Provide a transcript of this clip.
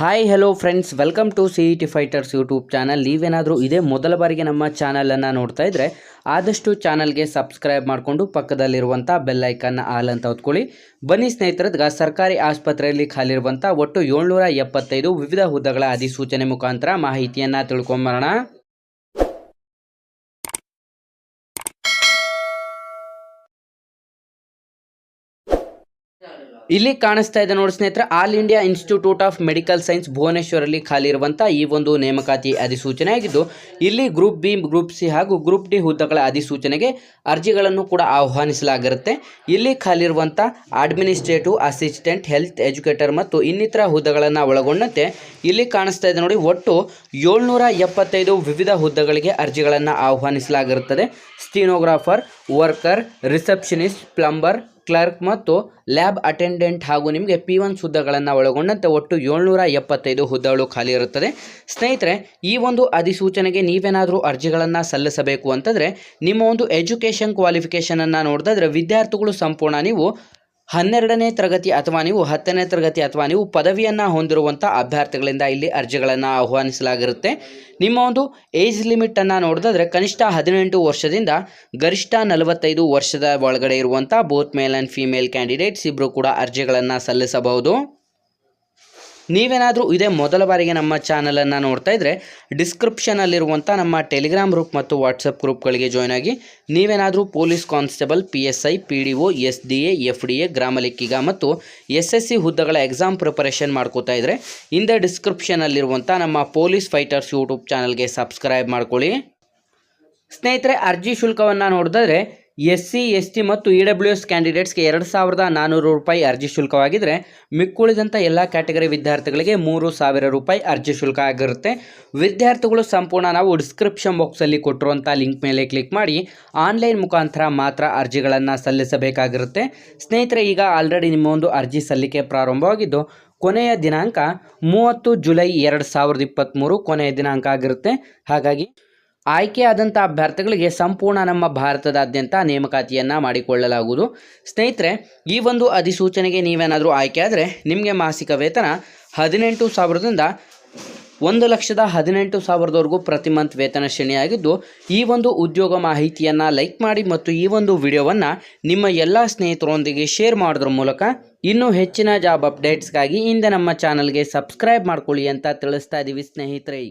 Hi hello friends welcome to C E T fighters YouTube channel ನೀವೇನಾದರೂ ಇದೇ ಮೊದಲ ಬಾರಿಗೆ ನಮ್ಮ ಚಾನಲನ್ನು ನೋಡ್ತಾ ಇದ್ದರೆ ಆದಷ್ಟು ಚಾನಲ್ಗೆ ಸಬ್ಸ್ಕ್ರೈಬ್ ಮಾಡಿಕೊಂಡು ಪಕ್ಕದಲ್ಲಿರುವಂಥ ಬೆಲ್ ಐಕನ್ನ ಆಲ್ ಅಂತ ಹೊತ್ಕೊಳ್ಳಿ. ಬನ್ನಿ ಸ್ನೇಹಿತರದ್ಗ ಸರ್ಕಾರಿ ಆಸ್ಪತ್ರೆಯಲ್ಲಿ ಖಾಲಿರುವಂಥ ಒಟ್ಟು ಏಳ್ನೂರ ಎಪ್ಪತ್ತೈದು ವಿವಿಧ ಹುದ್ದೆಗಳ ಅಧಿಸೂಚನೆ ಮುಖಾಂತರ ಮಾಹಿತಿಯನ್ನು ತಿಳ್ಕೊಂಬರೋಣ. ಇಲ್ಲಿ ಕಾಣಿಸ್ತಾ ಇದೆ ನೋಡಿ ಸ್ನೇಹಿತರೆ, all India institute of medical science ಭುವನೇಶ್ವರಲ್ಲಿ ಖಾಲಿ ಇರುವಂಥ ಈ ಒಂದು ನೇಮಕಾತಿ ಅಧಿಸೂಚನೆ ಆಗಿದ್ದು, ಇಲ್ಲಿ ಗ್ರೂಪ್ ಬಿ, ಗ್ರೂಪ್ ಸಿ ಹಾಗೂ ಗ್ರೂಪ್ ಡಿ ಹುದ್ದೆಗಳ ಅಧಿಸೂಚನೆಗೆ ಅರ್ಜಿಗಳನ್ನು ಕೂಡ ಆಹ್ವಾನಿಸಲಾಗಿರುತ್ತೆ. ಇಲ್ಲಿ ಖಾಲಿ ಇರುವಂತಹ ಅಡ್ಮಿನಿಸ್ಟ್ರೇಟಿವ್ ಅಸಿಸ್ಟೆಂಟ್, ಹೆಲ್ತ್ ಎಜುಕೇಟರ್ ಮತ್ತು ಇನ್ನಿತರ ಹುದ್ದೆಗಳನ್ನು ಒಳಗೊಂಡಂತೆ ಇಲ್ಲಿ ಕಾಣಿಸ್ತಾ ಇದೆ ನೋಡಿ, ಒಟ್ಟು ಏಳ್ನೂರ ಎಪ್ಪತ್ತೈದು ವಿವಿಧ ಹುದ್ದೆಗಳಿಗೆ ಅರ್ಜಿಗಳನ್ನು ಆಹ್ವಾನಿಸಲಾಗಿರುತ್ತದೆ. Stenographer, worker, receptionist, plumber clerk ಮತ್ತು ಲ್ಯಾಬ್ ಅಟೆಂಡೆಂಟ್ ಹಾಗೂ ನಿಮಗೆ ಪಿ ಒನ್ ಹುದ್ದೆಗಳನ್ನು ಒಳಗೊಂಡಂತೆ ಒಟ್ಟು ಏಳ್ನೂರ ಎಪ್ಪತ್ತೈದು ಹುದ್ದೆಗಳು ಖಾಲಿ ಇರುತ್ತದೆ. ಸ್ನೇಹಿತರೆ, ಈ ಒಂದು ಅಧಿಸೂಚನೆಗೆ ನೀವೇನಾದರೂ ಅರ್ಜಿಗಳನ್ನು ಸಲ್ಲಿಸಬೇಕು ಅಂತಂದರೆ ನಿಮ್ಮ ಒಂದು ಎಜುಕೇಷನ್ ಕ್ವಾಲಿಫಿಕೇಷನನ್ನು ನೋಡಿದ್ರೆ ವಿದ್ಯಾರ್ಥಿಗಳು ಸಂಪೂರ್ಣ ನೀವು ಹನ್ನೆರಡನೇ ತರಗತಿ ಅಥವಾ ನೀವು ಹತ್ತನೇ ತರಗತಿ ಅಥವಾ ನೀವು ಪದವಿಯನ್ನು ಹೊಂದಿರುವಂಥ ಅಭ್ಯರ್ಥಿಗಳಿಂದ ಇಲ್ಲಿ ಅರ್ಜಿಗಳನ್ನು ಆಹ್ವಾನಿಸಲಾಗಿರುತ್ತೆ. ನಿಮ್ಮ ಒಂದು ಏಜ್ ಲಿಮಿಟನ್ನು ನೋಡಿದ್ರೆ ಕನಿಷ್ಠ ಹದಿನೆಂಟು ವರ್ಷದಿಂದ ಗರಿಷ್ಠ ನಲವತ್ತೈದು ವರ್ಷದ ಒಳಗಡೆ ಇರುವಂಥ both male and female candidates ಇಬ್ಬರು ಕೂಡ ಅರ್ಜಿಗಳನ್ನು ಸಲ್ಲಿಸಬಹುದು. ನೀವೇನಾದರೂ ಇದೇ ಮೊದಲ ಬಾರಿಗೆ ನಮ್ಮ ಚಾನಲನ್ನು ನೋಡ್ತಾ ಇದ್ದರೆ ಡಿಸ್ಕ್ರಿಪ್ಷನಲ್ಲಿರುವಂಥ ನಮ್ಮ ಟೆಲಿಗ್ರಾಮ್ ಗ್ರೂಪ್ ಮತ್ತು ವಾಟ್ಸಪ್ ಗ್ರೂಪ್ಗಳಿಗೆ ಜಾಯ್ನ್ ಆಗಿ ನೀವೇನಾದರೂ police constable P S I P D O S D A F D A ಗ್ರಾಮ ಲೆಕ್ಕಿಗ ಮತ್ತು ಎಸ್ ಎಸ್ ಸಿ ಹುದ್ದೆಗಳ ಎಕ್ಸಾಮ್ ಪ್ರಿಪರೇಷನ್ ಮಾಡ್ಕೋತಾ ಇದ್ದರೆ ಹಿಂದೆ ಡಿಸ್ಕ್ರಿಪ್ಷನಲ್ಲಿರುವಂಥ ನಮ್ಮ ಪೊಲೀಸ್ ಫೈಟರ್ಸ್ ಯೂಟ್ಯೂಬ್ ಚಾನಲ್ಗೆ ಸಬ್ಸ್ಕ್ರೈಬ್ ಮಾಡ್ಕೊಳ್ಳಿ. ಸ್ನೇಹಿತರೆ, ಅರ್ಜಿ ಶುಲ್ಕವನ್ನು ನೋಡಿದ್ರೆ ಎಸ್ ಸಿ ಎಸ್ ಟಿ ಮತ್ತು ಇ ಡಬ್ಲ್ಯೂ ಎಸ್ ಕ್ಯಾಂಡಿಡೇಟ್ಸ್ಗೆ ಎರಡು ಸಾವಿರದ ನಾನ್ನೂರು ರೂಪಾಯಿ ಅರ್ಜಿ ಶುಲ್ಕವಾಗಿದ್ದರೆ ಮಿಕ್ಕುಳಿದಂಥ ಎಲ್ಲ ಕ್ಯಾಟಗರಿ ವಿದ್ಯಾರ್ಥಿಗಳಿಗೆ ಮೂರು ಸಾವಿರ ರೂಪಾಯಿ ಅರ್ಜಿ ಶುಲ್ಕ ಆಗಿರುತ್ತೆ. ವಿದ್ಯಾರ್ಥಿಗಳು ಸಂಪೂರ್ಣ ನಾವು ಡಿಸ್ಕ್ರಿಪ್ಷನ್ ಬಾಕ್ಸಲ್ಲಿ ಕೊಟ್ಟಿರುವಂಥ ಲಿಂಕ್ ಮೇಲೆ ಕ್ಲಿಕ್ ಮಾಡಿ ಆನ್ಲೈನ್ ಮುಖಾಂತರ ಮಾತ್ರ ಅರ್ಜಿಗಳನ್ನು ಸಲ್ಲಿಸಬೇಕಾಗಿರುತ್ತೆ. ಸ್ನೇಹಿತರೆ, ಈಗ ಆಲ್ರೆಡಿ ನಿಮ್ಮ ಒಂದು ಅರ್ಜಿ ಸಲ್ಲಿಕೆ ಪ್ರಾರಂಭವಾಗಿದ್ದು, ಕೊನೆಯ ದಿನಾಂಕ ಮೂವತ್ತು ಜುಲೈ ಎರಡು ಸಾವಿರದ ಇಪ್ಪತ್ತ್ಮೂರು ಕೊನೆಯ ದಿನಾಂಕ ಆಗಿರುತ್ತೆ. ಹಾಗಾಗಿ ಆಯ್ಕೆಯಾದಂಥ ಅಭ್ಯರ್ಥಿಗಳಿಗೆ ಸಂಪೂರ್ಣ ನಮ್ಮ ಭಾರತದಾದ್ಯಂತ ನೇಮಕಾತಿಯನ್ನು ಮಾಡಿಕೊಳ್ಳಲಾಗುವುದು. ಸ್ನೇಹಿತರೆ, ಈ ಒಂದು ಅಧಿಸೂಚನೆಗೆ ನೀವೇನಾದರೂ ಆಯ್ಕೆ ಆದರೆ ನಿಮಗೆ ಮಾಸಿಕ ವೇತನ ಹದಿನೆಂಟು ಸಾವಿರದಿಂದ ಒಂದು ಲಕ್ಷದ ಹದಿನೆಂಟು ಸಾವಿರದವರೆಗೂ ಪ್ರತಿ ಮಂತ್ ವೇತನ ಶ್ರೇಣಿಯಾಗಿದ್ದು, ಈ ಒಂದು ಉದ್ಯೋಗ ಮಾಹಿತಿಯನ್ನು ಲೈಕ್ ಮಾಡಿ ಮತ್ತು ಈ ಒಂದು ವಿಡಿಯೋವನ್ನು ನಿಮ್ಮ ಎಲ್ಲ ಸ್ನೇಹಿತರೊಂದಿಗೆ ಶೇರ್ ಮಾಡೋದ್ರ ಮೂಲಕ ಇನ್ನೂ ಹೆಚ್ಚಿನ ಜಾಬ್ ಅಪ್ಡೇಟ್ಸ್ಗಾಗಿ ಹಿಂದೆ ನಮ್ಮ ಚಾನಲ್ಗೆ ಸಬ್ಸ್ಕ್ರೈಬ್ ಮಾಡ್ಕೊಳ್ಳಿ ಅಂತ ತಿಳಿಸ್ತಾ ಇದ್ದೀವಿ ಸ್ನೇಹಿತರೆ.